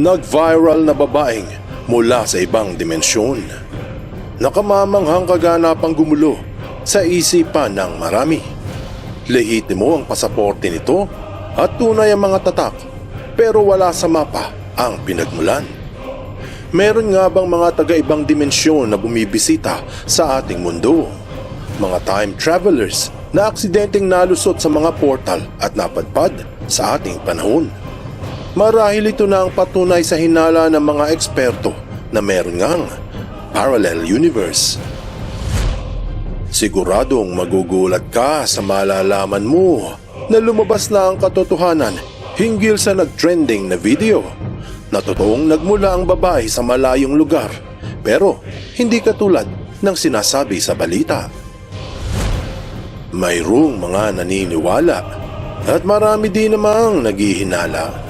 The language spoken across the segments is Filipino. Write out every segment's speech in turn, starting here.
Nag-viral na babaeng mula sa ibang dimensyon. Nakamamanghang kaganapang gumulo sa isipan ng marami. Lehitimo ang pasaporte nito at tunay ang mga tatak pero wala sa mapa ang pinagmulan. Meron nga bang mga taga-ibang dimensyon na bumibisita sa ating mundo? Mga time travelers na aksidenteng nalusot sa mga portal at napadpad sa ating panahon. Marahil ito na ang patunay sa hinala ng mga eksperto na meron ngang parallel universe. Siguradong magugulat ka sa malalaman mo na lumabas na ang katotohanan hinggil sa nag-trending na video na totoong nagmula ang babae sa malayong lugar pero hindi katulad ng sinasabi sa balita. Mayroong mga naniniwala at marami din namang naghihinala.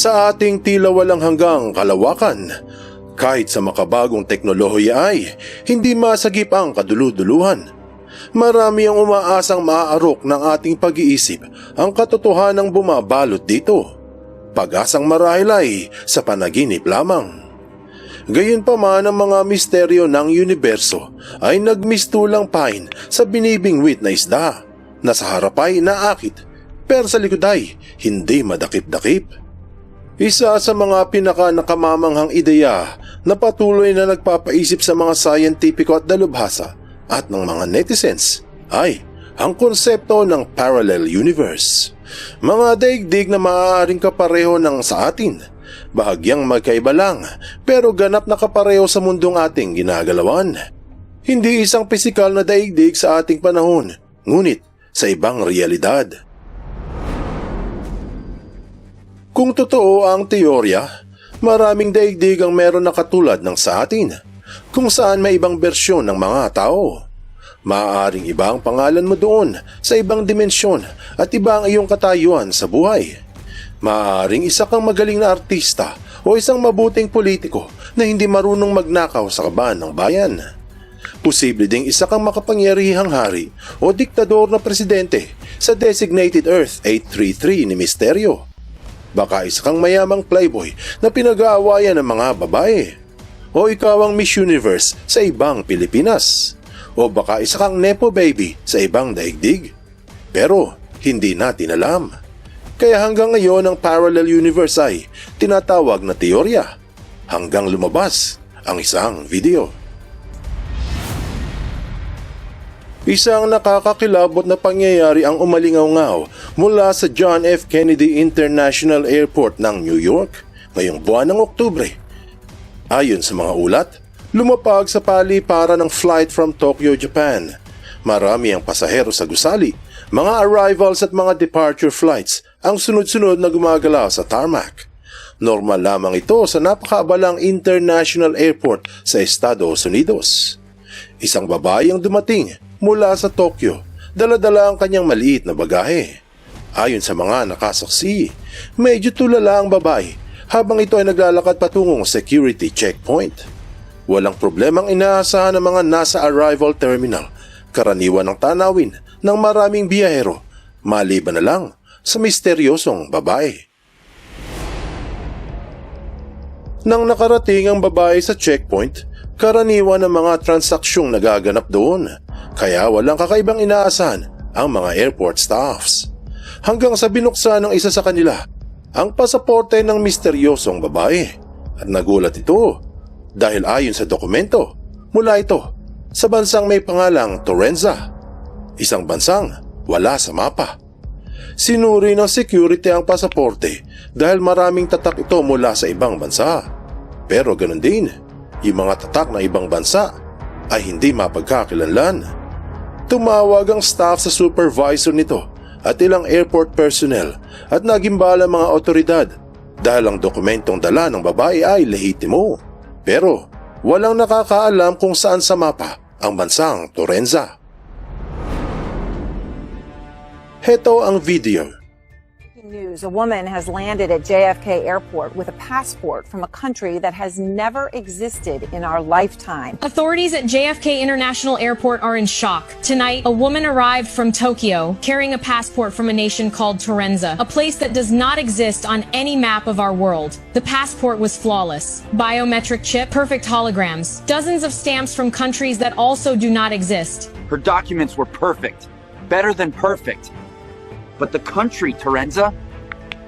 Sa ating tila walang hanggang kalawakan, kahit sa makabagong teknolohiya ay hindi masagip ang kaduluduluhan. Marami ang umaasang maaarok ng ating pag-iisip ang katotohanang bumabalot dito. Pag-asang marahil ay sa panaginip lamang. Gayunpaman ang mga misteryo ng universo ay nagmistulang pain sa binibingwit na isda na sa harap ay naakit pero sa likod ay hindi madakip-dakip. Isa sa mga pinaka nakamamanghang ideya na patuloy na nagpapaisip sa mga scientifico at dalubhasa at ng mga netizens ay ang konsepto ng parallel universe. Mga daigdig na maaaring kapareho ng sa atin, bahagyang magkaiba lang pero ganap na kapareho sa mundong ating ginagalawan. Hindi isang pisikal na daigdig sa ating panahon, ngunit sa ibang realidad. Kung totoo ang teorya, maraming daigdig ang meron na katulad ng sa atin, kung saan may ibang bersyon ng mga tao. Maaaring iba ang pangalan mo doon sa ibang dimensyon at iba ang iyong katayuan sa buhay. Maaaring isa kang magaling na artista o isang mabuting politiko na hindi marunong magnakaw sa kaban ng bayan. Posible ding isa kang makapangyarihang hari o diktador na presidente sa designated Earth 833 ni Misteryo. Baka isa kang mayamang playboy na pinag-aawayan ng mga babae. O ikaw ang Miss Universe sa ibang Pilipinas. O baka isa kang Nepo Baby sa ibang daigdig. Pero hindi natin alam. Kaya hanggang ngayon ang parallel universe ay tinatawag na teorya hanggang lumabas ang isang video. Isang nakakakilabot na pangyayari ang umalingaw mula sa John F. Kennedy International Airport ng New York ngayong buwan ng Oktubre. Ayon sa mga ulat, lumapag sa paliparan ng flight from Tokyo, Japan. Marami ang pasahero sa gusali, mga arrivals at mga departure flights ang sunod-sunod na gumagalaw sa tarmac. Normal lamang ito sa napakaabalang international airport sa Estados Unidos. Isang babae ang dumating mula sa Tokyo, daladala ang kanyang maliit na bagahe. Ayon sa mga nakasaksi, medyo tulala ang babae habang ito ay naglalakad patungong security checkpoint. Walang problemang inaasahan ng mga nasa arrival terminal, karaniwan ng tanawin ng maraming biyahero, maliban na lang sa misteryosong babae. Nang nakarating ang babae sa checkpoint, karaniwan ang mga transaksyong nagaganap doon, kaya walang kakaibang inaasahan ang mga airport staffs. Hanggang sa binuksan ng isa sa kanila, ang pasaporte ng misteryosong babae. At nagulat ito dahil ayon sa dokumento, mula ito sa bansang may pangalang Torrenza, isang bansang wala sa mapa. Sinuri ng security ang pasaporte dahil maraming tatak ito mula sa ibang bansa. Pero ganun din, yung mga tatak ng ibang bansa ay hindi mapagkakalanlan. Tumawag ang staff sa supervisor nito at ilang airport personnel at nagimbala mga otoridad dahil ang dokumentong dala ng babae ay lehitimo. Pero walang nakakaalam kung saan sa mapa ang bansang Torenza. Heto ang video. News. A woman has landed at JFK Airport with a passport from a country that has never existed in our lifetime. Authorities at JFK International Airport are in shock. Tonight, a woman arrived from Tokyo carrying a passport from a nation called Torenza, a place that does not exist on any map of our world. The passport was flawless. Biometric chip, perfect holograms, dozens of stamps from countries that also do not exist. Her documents were perfect. Better than perfect. But the country, Terenza,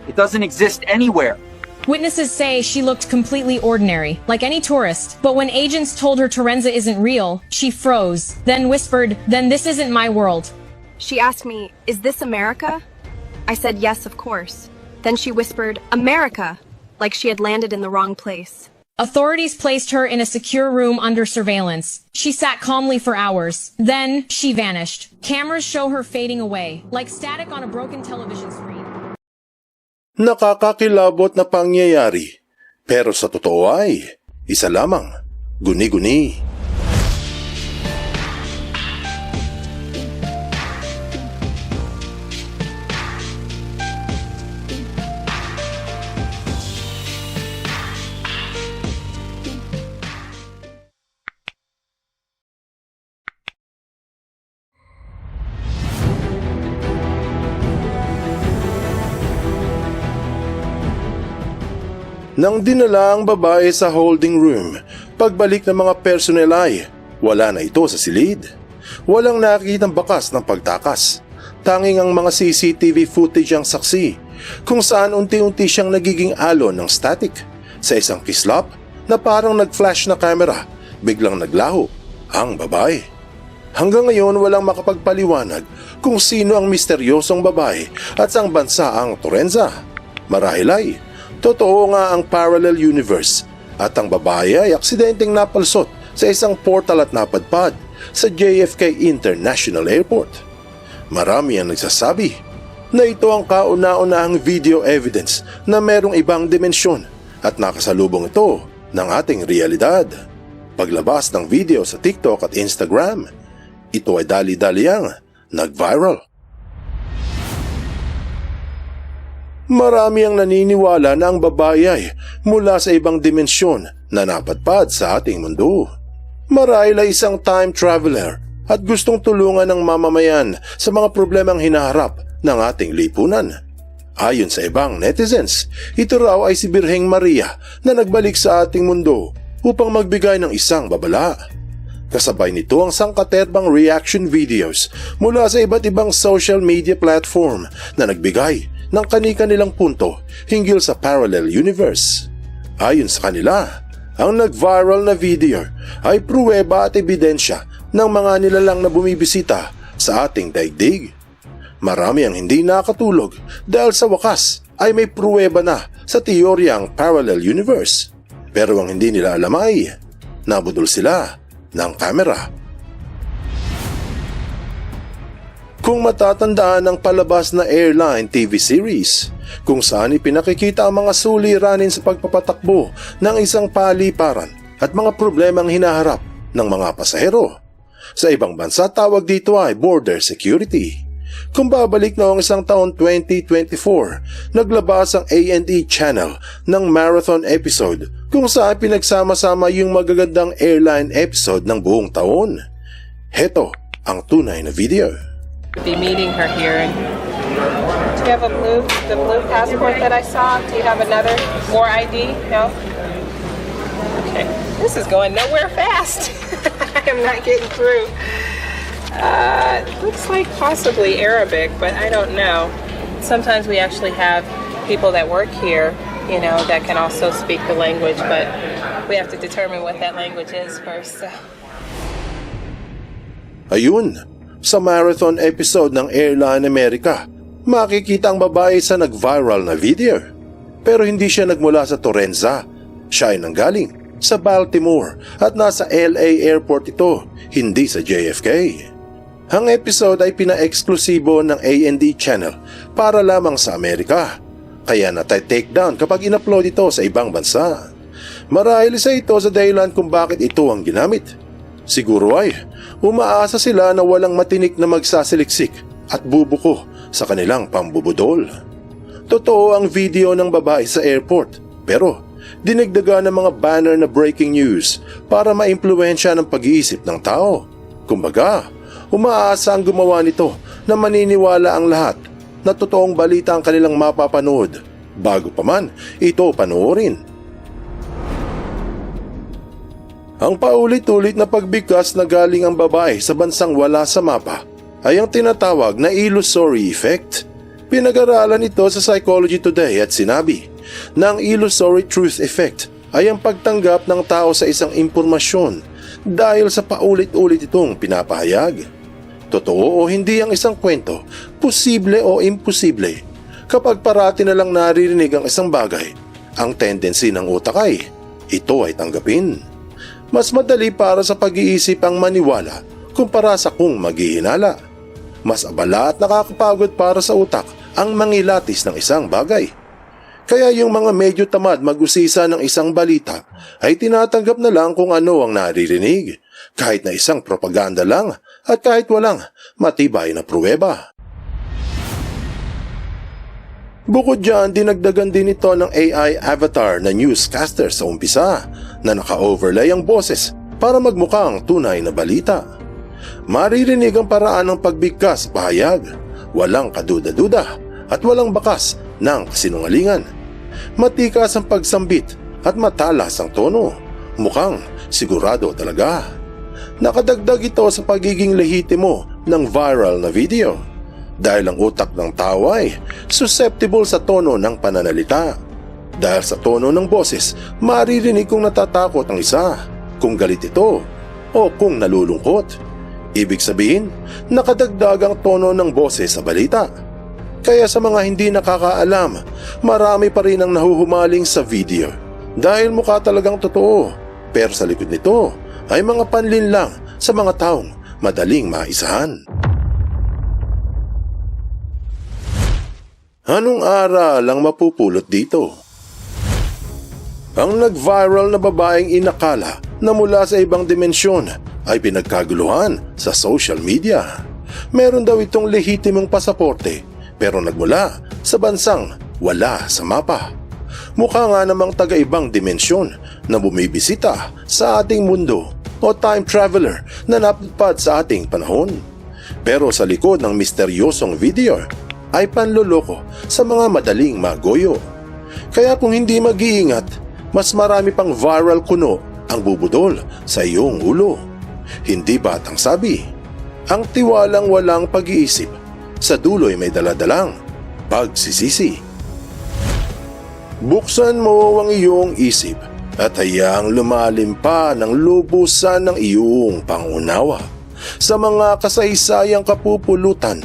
it doesn't exist anywhere. Witnesses say she looked completely ordinary, like any tourist. But when agents told her Torenza isn't real, she froze, then whispered, Then this isn't my world. She asked me, Is this America? I said, Yes, of course. Then she whispered, America, like she had landed in the wrong place. Authorities placed her in a secure room under surveillance. She sat calmly for hours. Then she vanished. Cameras show her fading away, like static on a broken television screen. Nakakakilabot na pangyayari. Pero sa totoo ay, isa lamang, guni-guni. Nang dinala ang babae sa holding room, pagbalik ng mga personnel ay wala na ito sa silid. Walang nakikitang bakas ng pagtakas. Tanging ang mga CCTV footage ang saksi kung saan unti-unti siyang nagiging alon ng static. Sa isang kislap na parang nag-flash na camera, biglang naglaho ang babae. Hanggang ngayon walang makapagpaliwanag kung sino ang misteryosong babae at saang bansa ang Torenza. Marahil ay Totoo nga ang parallel universe at ang babae ay aksidenteng napalsot sa isang portal at napadpad sa JFK International Airport. Marami ang nagsasabi na ito ang kauna-unahang video evidence na merong ibang dimensyon at nakasalubong ito ng ating realidad. Paglabas ng video sa TikTok at Instagram, ito ay dali-daliang nag-viral. Marami ang naniniwala na ang babae ay mula sa ibang dimensyon na napadpad sa ating mundo. Marahil ay isang time traveler at gustong tulungan ng mamamayan sa mga problemang hinaharap ng ating lipunan. Ayon sa ibang netizens, ito raw ay si Birheng Maria na nagbalik sa ating mundo upang magbigay ng isang babala. Kasabay nito ang sangkaterbang reaction videos mula sa iba't ibang social media platform na nagbigay ng kani-kanilang punto hinggil sa parallel universe. Ayon sa kanila, ang nag-viral na video ay pruweba at ebidensya ng mga nilalang na bumibisita sa ating daigdig. Marami ang hindi nakatulog dahil sa wakas ay may pruweba na sa teoryang parallel universe. Pero ang hindi nila alam ay nabudol sila ng kamera. Kung matatandaan ang palabas na airline TV series, kung saan ipinakikita ang mga suliranin sa pagpapatakbo ng isang paliparan at mga problemang hinaharap ng mga pasahero. Sa ibang bansa tawag dito ay border security. Kung babalik noong isang taon 2024, naglabas ang A&E Channel ng marathon episode kung saan pinagsama-sama yung magagandang airline episode ng buong taon. Heto ang tunay na video. Be meeting her here. And do you have a blue, the blue passport that I saw? Do you have another, more ID? No. Okay, this is going nowhere fast. I am not getting through. Uh, looks like possibly Arabic, but I don't know. Sometimes we actually have people that work here, you know, that can also speak the language, but we have to determine what that language is first. So. Ayun, sa marathon episode ng Airline America, makikita ang babae sa nag-viral na video. Pero hindi siya nagmula sa Torenza. Siya ay nanggaling sa Baltimore at nasa LA Airport ito, hindi sa JFK. Ang episode ay pina-eksklusibo ng A&D channel para lamang sa Amerika. Kaya natay-take down kapag in-upload ito sa ibang bansa. Marahil isa ito sa dahilan kung bakit ito ang ginamit. Siguro ay umaasa sila na walang matinik na magsasaliksik at bubuko sa kanilang pambubudol. Totoo ang video ng babae sa airport pero dinagdaga ng mga banner na breaking news para maimpluwensya ng pag-iisip ng tao. Kumbaga, umaasa ang gumawa nito na maniniwala ang lahat na totoong balita ang kanilang mapapanood bago pa man ito panoorin. Ang paulit-ulit na pagbigkas na galing ang babae sa bansang wala sa mapa ay ang tinatawag na illusory effect. Pinag-aralan ito sa Psychology Today at sinabi na ang illusory truth effect ay ang pagtanggap ng tao sa isang impormasyon dahil sa paulit-ulit itong pinapahayag. Totoo o hindi ang isang kwento, posible o imposible. Kapag parati na lang naririnig ang isang bagay, ang tendency ng utak ay ito ay tanggapin. Mas madali para sa pag-iisip ang maniwala kumpara sa kung maghihinala. Mas abala at nakakapagod para sa utak ang mangilatis ng isang bagay. Kaya yung mga medyo tamad mag-usisa ng isang balita ay tinatanggap na lang kung ano ang naririnig, kahit na isang propaganda lang at kahit walang matibay na pruweba. Bukod dyan, dinagdagan din ito ng AI avatar na newscaster sa umpisa na naka-overlay ang boses para magmukhang tunay na balita. Maririnig ang paraan ng pagbigkas pahayag, walang kaduda-duda at walang bakas ng kasinungalingan. Matikas ang pagsambit at matalas ang tono. Mukhang sigurado talaga. Nakadagdag ito sa pagiging lehitimo ng viral na video dahil ang utak ng tao ay susceptible sa tono ng pananalita. Dahil sa tono ng boses, maririnig kung natatakot ang isa, kung galit ito, o kung nalulungkot. Ibig sabihin, nakadagdag ang tono ng boses sa balita. Kaya sa mga hindi nakakaalam, marami pa rin ang nahuhumaling sa video. Dahil mukha talagang totoo, pero sa likod nito ay mga panlin lang sa mga taong madaling maisahan. Anong aral ang mapupulot dito? Ang nag-viral na babaeng inakala na mula sa ibang dimensyon ay pinagkaguluhan sa social media. Meron daw itong lehitimong pasaporte pero nagmula sa bansang wala sa mapa. Mukha nga namang taga-ibang dimensyon na bumibisita sa ating mundo o time traveler na napadpad sa ating panahon. Pero sa likod ng misteryosong video ay panloloko sa mga madaling magoyo. Kaya kung hindi mag-iingat, mas marami pang viral kuno ang bubudol sa iyong ulo. Hindi batang sabi, ang tiwalang walang pag-iisip sa dulo'y may daladalang pagsisisi. Buksan mo ang iyong isip at hayaang lumalim pa ng lubusan ng iyong pangunawa sa mga kasaysayang kapupulutan